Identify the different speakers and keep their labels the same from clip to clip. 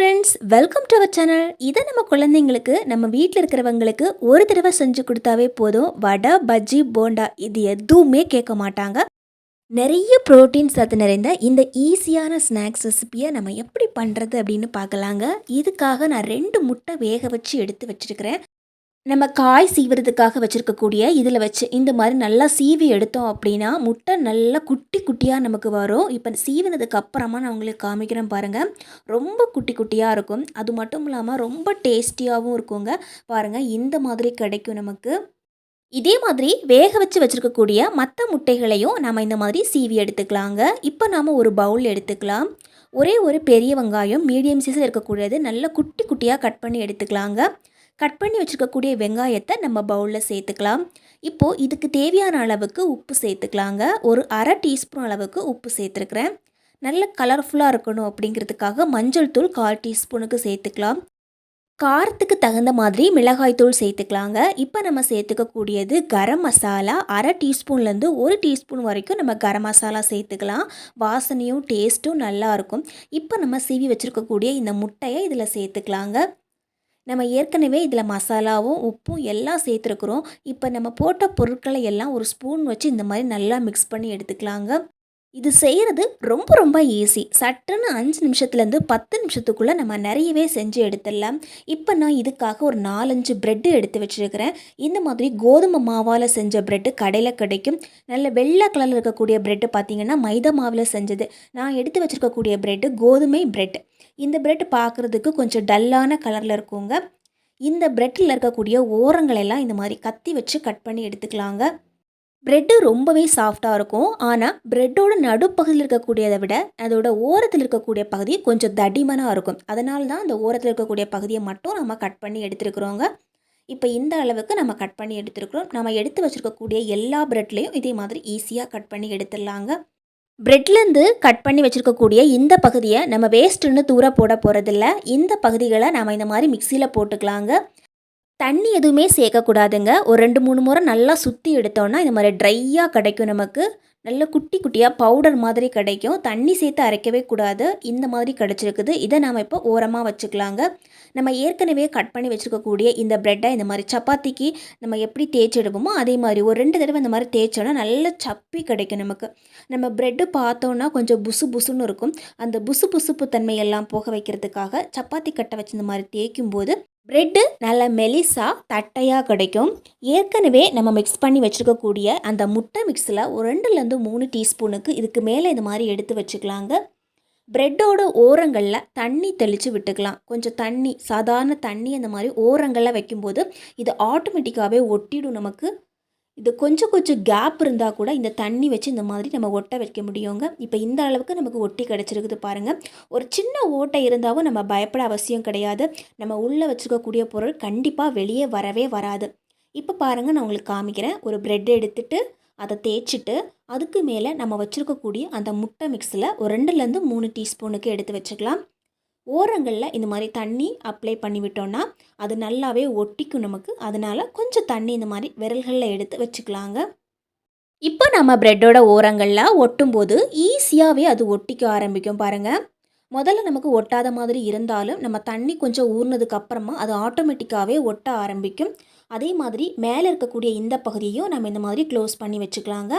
Speaker 1: Friends welcome to our channel இதை நம்ம குழந்தைங்களுக்கு நம்ம வீட்டில் இருக்கிறவங்களுக்கு ஒரு தடவை செஞ்சு கொடுத்தாவே போதும். வடை பஜ்ஜி போண்டா இது எதுவுமே கேட்க மாட்டாங்க. நிறைய ப்ரோட்டீன் சத்து நிறைந்த இந்த ஈஸியான ஸ்நாக்ஸ் ரெசிப்பியை நம்ம எப்படி பண்ணுறது அப்படின்னு பார்க்கலாங்க. இதுக்காக நான் ரெண்டு முட்டை வேக வச்சு எடுத்து வச்சுருக்கிறேன். நம்ம காய் சீவுறதுக்காக வச்சுருக்கக்கூடிய இதில் வச்சு இந்த மாதிரி நல்லா சீவி எடுத்தோம் அப்படின்னா முட்டை நல்லா குட்டி குட்டியாக நமக்கு வரும். இப்போ சீவினதுக்கு அப்புறமா நான் உங்களுக்கு காமிக்கிறேன் பாருங்கள் ரொம்ப குட்டி குட்டியாக இருக்கும். அது மட்டும் இல்லாமல் ரொம்ப டேஸ்டியாகவும் இருக்குங்க. பாருங்கள் இந்த மாதிரி கிடைக்கும் நமக்கு. இதே மாதிரி வேக வச்சு வச்சுருக்கக்கூடிய மற்ற முட்டைகளையும் நம்ம இந்த மாதிரி சீவி எடுத்துக்கலாங்க. இப்போ நாம் ஒரு பவுல் எடுத்துக்கலாம். ஒரே ஒரு பெரிய வெங்காயம் மீடியம் சைஸில் இருக்கக்கூடியது நல்ல குட்டி குட்டியாக கட் பண்ணி எடுத்துக்கலாங்க. கட் பண்ணி வச்சுருக்கக்கூடிய வெங்காயத்தை நம்ம பவுலில் சேர்த்துக்கலாம். இப்போது இதுக்கு தேவையான அளவுக்கு உப்பு சேர்த்துக்கலாங்க. ஒரு அரை டீஸ்பூன் அளவுக்கு உப்பு சேர்த்துருக்குறேன். நல்ல கலர்ஃபுல்லாக இருக்கணும் அப்படிங்கிறதுக்காக மஞ்சள் தூள் கால் டீஸ்பூனுக்கு சேர்த்துக்கலாம். காரத்துக்கு தகுந்த மாதிரி மிளகாய் தூள் சேர்த்துக்கலாங்க. இப்போ நம்ம சேர்த்துக்கக்கூடியது கரம் மசாலா. அரை டீஸ்பூன்லேருந்து ஒரு டீஸ்பூன் வரைக்கும் நம்ம கரம் மசாலா சேர்த்துக்கலாம். வாசனையும் டேஸ்ட்டும் நல்லாயிருக்கும் இப்போ நம்ம சீவி வச்சுருக்கக்கூடிய இந்த முட்டையை இதில் சேர்த்துக்கலாங்க. நம்ம ஏற்கனவே இதில் மசாலாவும் உப்பும் எல்லாம் சேர்த்துருக்குறோம். இப்போ நம்ம போட்ட பொருட்களை எல்லாம் ஒரு ஸ்பூன் வச்சு இந்த மாதிரி நல்லா மிக்ஸ் பண்ணி எடுத்துக்கலாங்க. இது செய்கிறது ரொம்ப ரொம்ப ஈஸி சட்டுன்னு அஞ்சு நிமிஷத்துலேருந்து பத்து நிமிஷத்துக்குள்ளே நம்ம நிறையவே செஞ்சு எடுத்துடலாம். இப்போ நான் இதுக்காக ஒரு நாலஞ்சு ப்ரெட்டு எடுத்து வச்சுருக்கிறேன். இந்த மாதிரி கோதுமை மாவால் செஞ்ச ப்ரெட்டு கடையில் கிடைக்கும். நல்ல வெள்ளை கலரில் இருக்கக்கூடிய ப்ரெட்டு பார்த்திங்கன்னா மைதா மாவில் செஞ்சது. நான் எடுத்து வச்சுருக்கக்கூடிய ப்ரெட்டு கோதுமை ப்ரெட் இந்த ப்ரெட் பார்க்குறதுக்கு கொஞ்சம் டல்லான கலரில் இருக்குங்க. இந்த ப்ரெட்டில் இருக்கக்கூடிய ஓரங்களெல்லாம் இந்த மாதிரி கத்தி வச்சு கட் பண்ணி எடுத்துக்கலாங்க. ப்ரெட்டு ரொம்பவே சாஃப்டாக இருக்கும். ஆனால் ப்ரெட்டோட நடுப்பகுதியில் இருக்கக்கூடியதை விட அதோட ஓரத்தில் இருக்கக்கூடிய பகுதி கொஞ்சம் தடிமனாக இருக்கும். அதனால தான் அந்த ஓரத்தில் இருக்கக்கூடிய பகுதியை மட்டும் நம்ம கட் பண்ணி எடுத்துருக்குறோங்க. இப்போ இந்த அளவுக்கு நம்ம கட் பண்ணி எடுத்துருக்குறோம். நம்ம எடுத்து வச்சுருக்கக்கூடிய எல்லா ப்ரெட்லேயும் இதே மாதிரி ஈஸியாக கட் பண்ணி எடுத்துடலாங்க. ப்ரெட்லேருந்து கட் பண்ணி வச்சுருக்கக்கூடிய இந்த பகுதியை நம்ம வேஸ்ட்டுன்னு தூர போட போகிறதில்ல இந்த பகுதிகளை நம்ம இந்த மாதிரி மிக்சியில் போட்டுக்கலாங்க. தண்ணி எதுவுமே சேர்க்கக்கூடாதுங்க. ஒரு ரெண்டு மூணு முறை நல்லா சுற்றி எடுத்தோன்னா இந்த மாதிரி ட்ரையாக கிடைக்கும் நமக்கு. நல்ல குட்டி குட்டியாக பவுடர் மாதிரி கிடைக்கும். தண்ணி சேர்த்து அரைக்கவே கூடாது. இந்த மாதிரி கிடச்சிருக்குது. இதை நாம் இப்போ ஓரமாக வச்சுக்கலாங்க. நம்ம ஏற்கனவே கட் பண்ணி வச்சுருக்கக்கூடிய இந்த ப்ரெட்டை இந்த மாதிரி சப்பாத்திக்கு நம்ம எப்படி தேய்ச்செடுப்போமோ அதே மாதிரி ஒரு ரெண்டு தடவை இந்த மாதிரி தேய்ச்சோன்னா நல்ல சப்பி கிடைக்கும் நமக்கு. நம்ம ப்ரெட்டு பார்த்தோன்னா கொஞ்சம் புசு புசுன்னு இருக்கும். அந்த புசு புசுப்பு தன்மையெல்லாம் போக வைக்கிறதுக்காக சப்பாத்தி கட்டை வச்சு இந்த மாதிரி தேய்க்கும் போது ப்ரெட்டு நல்ல மெலிசாக தட்டையாக கிடைக்கும். ஏற்கனவே நம்ம மிக்ஸ் பண்ணி வச்சுருக்கக்கூடிய அந்த முட்டை மிக்ஸில் ஒரு ரெண்டுலேருந்து மூணு டீஸ்பூனுக்கு இதுக்கு மேலே இந்த மாதிரி எடுத்து வச்சுக்கலாங்க. ப்ரெட்டோட ஓரங்களில் தண்ணி தெளித்து விட்டுக்கலாம். கொஞ்சம் தண்ணி சாதாரண தண்ணி அந்த மாதிரி ஓரங்களில் வைக்கும்போது இது ஆட்டோமேட்டிக்காகவே ஒட்டிடும் நமக்கு. இது கொஞ்சம் கொஞ்சம் கேப் இருந்தால் கூட இந்த தண்ணி வச்சு இந்த மாதிரி நம்ம ஒட்ட வைக்க முடியுங்க. இப்போ இந்த அளவுக்கு நமக்கு ஒட்டி கிடச்சிருக்குது பாருங்கள் ஒரு சின்ன ஓட்டை இருந்தாலும் நம்ம பயப்பட அவசியம் கிடையாது. நம்ம உள்ளே வச்சுருக்கக்கூடிய பொருள் கண்டிப்பாக வெளியே வரவே வராது. இப்போ பாருங்கள் நான் உங்களுக்கு காமிக்கிறேன். ஒரு ப்ரெட் எடுத்துகிட்டு அதை தேய்ச்சிட்டு அதுக்கு மேலே நம்ம வச்சுருக்கக்கூடிய அந்த முட்டை மிக்ஸில் ஒரு ரெண்டுலேருந்து மூணு டீஸ்பூனுக்கு எடுத்து வச்சுக்கலாம். ஓரங்களில் இந்த மாதிரி தண்ணி அப்ளை பண்ணி விட்டோன்னா அது நல்லாவே ஒட்டிக்கும் நமக்கு. அதனால் கொஞ்சம் தண்ணி இந்த மாதிரி விரல்களில் எடுத்து வச்சுக்கலாங்க. இப்போ நம்ம ப்ரெட்டோட ஓரங்களில் ஒட்டும்போது ஈஸியாகவே அது ஒட்டிக்க ஆரம்பிக்கும் பாருங்கள் முதல்ல நமக்கு ஒட்டாத மாதிரி இருந்தாலும் நம்ம தண்ணி கொஞ்சம் ஊறினதுக்கு அப்புறமா அது ஆட்டோமேட்டிக்காகவே ஒட்ட ஆரம்பிக்கும். அதே மாதிரி மேலே இருக்கக்கூடிய இந்த பகுதியையும் நம்ம இந்த மாதிரி க்ளோஸ் பண்ணி வச்சுக்கலாங்க.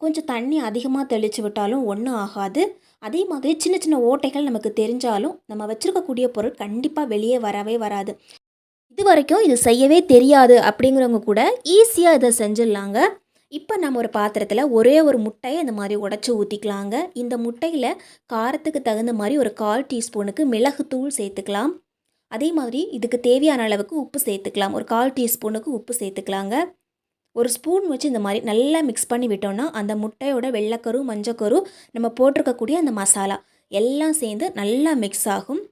Speaker 1: கொஞ்சம் தண்ணி அதிகமாக தெளித்து விட்டாலும் ஒன்றும் ஆகாது. அதே மாதிரி சின்ன சின்ன ஓட்டைகள் நமக்கு தெரிஞ்சாலும் நம்ம வச்சுருக்கக்கூடிய பொருள் கண்டிப்பாக வெளியே வரவே வராது. இது வரைக்கும் இது செய்யவே தெரியாது அப்படிங்கிறவங்க கூட ஈஸியாக இதை செஞ்சிடலாங்க. இப்போ நம்ம ஒரு பாத்திரத்தில் ஒரே ஒரு முட்டையை இந்த மாதிரி உடச்சி ஊற்றிக்கலாங்க இந்த முட்டையில் காரத்துக்கு தகுந்த மாதிரி ஒரு கால் டீஸ்பூனுக்கு மிளகுத்தூள் சேர்த்துக்கலாம். அதே மாதிரி இதுக்கு தேவையான அளவுக்கு உப்பு சேர்த்துக்கலாம். ஒரு கால் டீஸ்பூனுக்கு உப்பு சேர்த்துக்கலாங்க. ஒரு ஸ்பூன் வச்சு இந்த மாதிரி நல்லா மிக்ஸ் பண்ணி விட்டோம்னா அந்த முட்டையோட வெள்ளைக்கரு மஞ்சக்கரு நம்ம போட்டிருக்கக்கூடிய அந்த மசாலா எல்லாம் சேர்ந்து நல்லா மிக்ஸ் ஆகும்.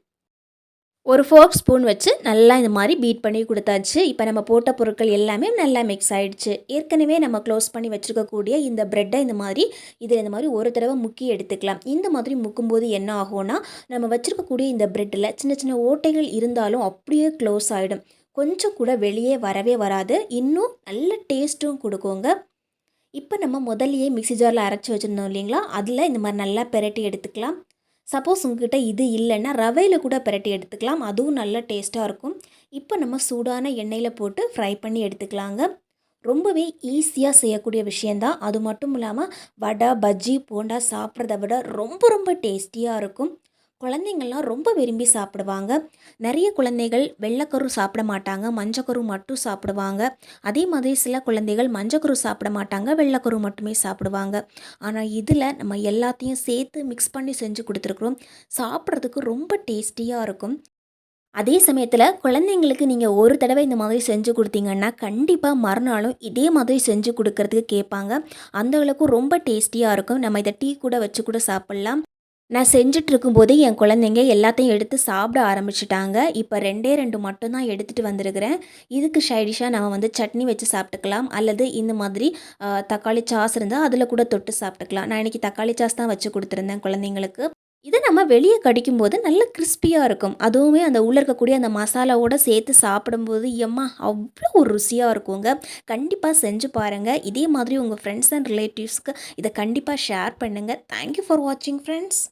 Speaker 1: ஒரு ஃபோர்க் ஸ்பூன் வச்சு நல்லா இந்த மாதிரி பீட் பண்ணி கொடுத்தாச்சு. இப்போ நம்ம போட்ட பொருட்கள் எல்லாமே நல்லா மிக்ஸ் ஆகிடுச்சு ஏற்கனவே நம்ம க்ளோஸ் பண்ணி வச்சுருக்கக்கூடிய இந்த ப்ரெட்டை இந்த மாதிரி இதில் இந்த மாதிரி ஒரு தடவை முக்கி எடுத்துக்கலாம். இந்த மாதிரி முக்கும்போது என்ன ஆகும்னா நம்ம வச்சுருக்கக்கூடிய இந்த ப்ரெட்டில் சின்ன சின்ன ஓட்டைகள் இருந்தாலும் அப்படியே க்ளோஸ் ஆகிடும் கொஞ்சம் கூட வெளியே வரவே வராது. இன்னும் நல்ல டேஸ்ட்டும் கொடுக்குங்க. இப்போ நம்ம முதல்லையே மிக்சி ஜாரில் அரைச்சி வச்சுருந்தோம் இல்லைங்களா? அதில் இந்த மாதிரி நல்லா பெரட்டி எடுத்துக்கலாம். சப்போஸ் உங்ககிட்ட இது இல்லைன்னா ரவையில் கூட பிரட்டி எடுத்துக்கலாம். அதுவும் நல்ல டேஸ்ட்டாக இருக்கும். இப்போ நம்ம சூடான எண்ணெயில் போட்டு ஃப்ரை பண்ணி எடுத்துக்கலாங்க. ரொம்பவே ஈஸியாக செய்யக்கூடிய விஷயந்தான் அது மட்டும் இல்லாமல் வடை பஜ்ஜி போண்டா சாப்பிட்றத விட ரொம்ப ரொம்ப டேஸ்டியாக இருக்கும். குழந்தைங்கள்லாம் ரொம்ப விரும்பி சாப்பிடுவாங்க. நிறைய குழந்தைகள் வெள்ளைக்கரு சாப்பிட மாட்டாங்க மஞ்சக்கரு மட்டும் சாப்பிடுவாங்க. அதே மாதிரி சில குழந்தைகள் மஞ்சக்கரு சாப்பிட மாட்டாங்க வெள்ளைக்கரு மட்டுமே சாப்பிடுவாங்க. ஆனால் இதில் நம்ம எல்லாத்தையும் சேர்த்து மிக்ஸ் பண்ணி செஞ்சு கொடுத்துருக்குறோம். சாப்பிட்றதுக்கு ரொம்ப டேஸ்டியாக இருக்கும். அதே சமயத்தில் குழந்தைங்களுக்கு நீங்கள் ஒரு தடவை இந்த மாதிரி செஞ்சு கொடுத்தீங்கன்னா கண்டிப்பாக மறுநாளும் இதே மாதிரி செஞ்சு கொடுக்கறதுக்கு கேட்பாங்க. அந்த அளவுக்கு ரொம்ப டேஸ்டியாக இருக்கும். நம்ம இதை டீ கூட வச்சு கூட சாப்பிட்லாம். நான் செஞ்சுட்டு இருக்கும்போதே என் குழந்தைங்க எல்லாத்தையும் எடுத்து சாப்பிட ஆரம்பிச்சிட்டாங்க. இப்போ ரெண்டே ரெண்டு மட்டும்தான் எடுத்துகிட்டு வந்திருக்கிறேன். இதுக்கு சைடிஷாக நம்ம வந்து சட்னி வச்சு சாப்பிட்டுக்கலாம். அல்லது இந்த மாதிரி தக்காளி சாஸ் இருந்தால் அதில் கூட தொட்டு சாப்பிட்டுக்கலாம். நான் இன்றைக்கி தக்காளி சாஸ் தான் வச்சு கொடுத்துருந்தேன் குழந்தைங்களுக்கு. இதை நம்ம வெளியே கடிக்கும்போது நல்ல கிறிஸ்பியாக இருக்கும். அதுவுமே அந்த உள்ளே இருக்கக்கூடிய அந்த மசாலாவோட சேர்த்து சாப்பிடும்போது எம்மா அவ்வளோ ஒரு ருசியாக இருக்குங்க. கண்டிப்பாக செஞ்சு பாருங்கள் இதே மாதிரி உங்கள் ஃப்ரெண்ட்ஸ் அண்ட் ரிலேட்டிவ்ஸ்க்கு இதை கண்டிப்பாக ஷேர் பண்ணுங்கள் தேங்க்யூ ஃபார் வாட்சிங் ஃப்ரெண்ட்ஸ்